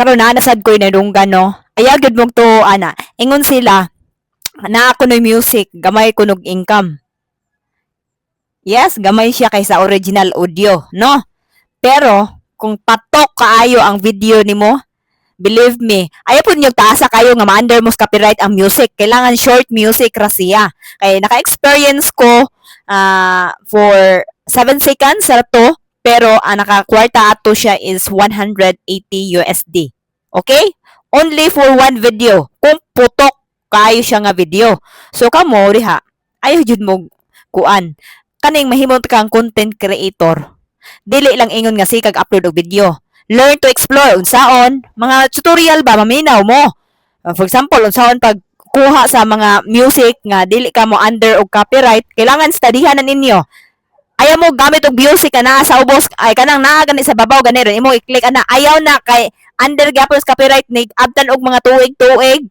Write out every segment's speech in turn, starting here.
karon na nasad ko inadunggan no. Ayaw gud mong to ana. Ingon sila na ako no music, gamay ko nog income. Yes, gamay siya kaysa original audio, no? Pero kung patok kaayo ang video nimo, believe me, ayaw po niyo taasa kayo nga ma-under mo copyright ang music. Kailangan short music ra siya. Kaya naka-experience ko ah, for 7 seconds sa to, pero ang naka-kwarta ato siya is 180 USD. Okay? Only for one video. Kung putok kayo siya nga video. So kamo diha, ayaw jud mo kuan. Kaning mahimong kang content creator. Dili lang ingon nga sikag upload og video. Learn to explore unsaon mga tutorial ba maminaw mo. Uh, For example, unsaon pag kuha sa mga music nga dili ka mo under og copyright, kailangan studyhan ninyo. Ayaw mo gamit og music ka na sa ubos ay kanang naa gani sa babaw gani ron imo i-click ana ayaw na kay under gapon sa copyright ni abtan og mga tuig-tuig.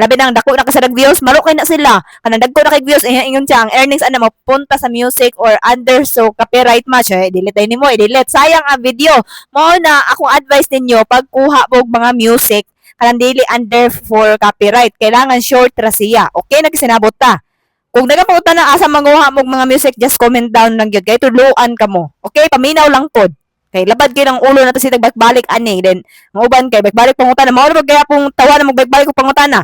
Labi nang dako na kasadag views, maro kay na sila. Kanang dagko na kay views, eh, ingon siya, ang earnings ana mapunta sa music or under so copyright match. Eh, delete nimo, i-delete. Sayang ang video. Mao na akong advice ninyo pagkuha og mga music kanang dili under for copyright. Kailangan short ra siya. Okay, nagsinabot ta. Kung nagapunta na asa manguha mo mga music, just comment down lang yun. Kaya tuluan ka mo. Okay, paminaw lang pod. Kay labad kayo ng ulo na to si tagbalik ani then mauban kay bagbalik pangutana mao na kaya pong tawa na magbalik ko pangutana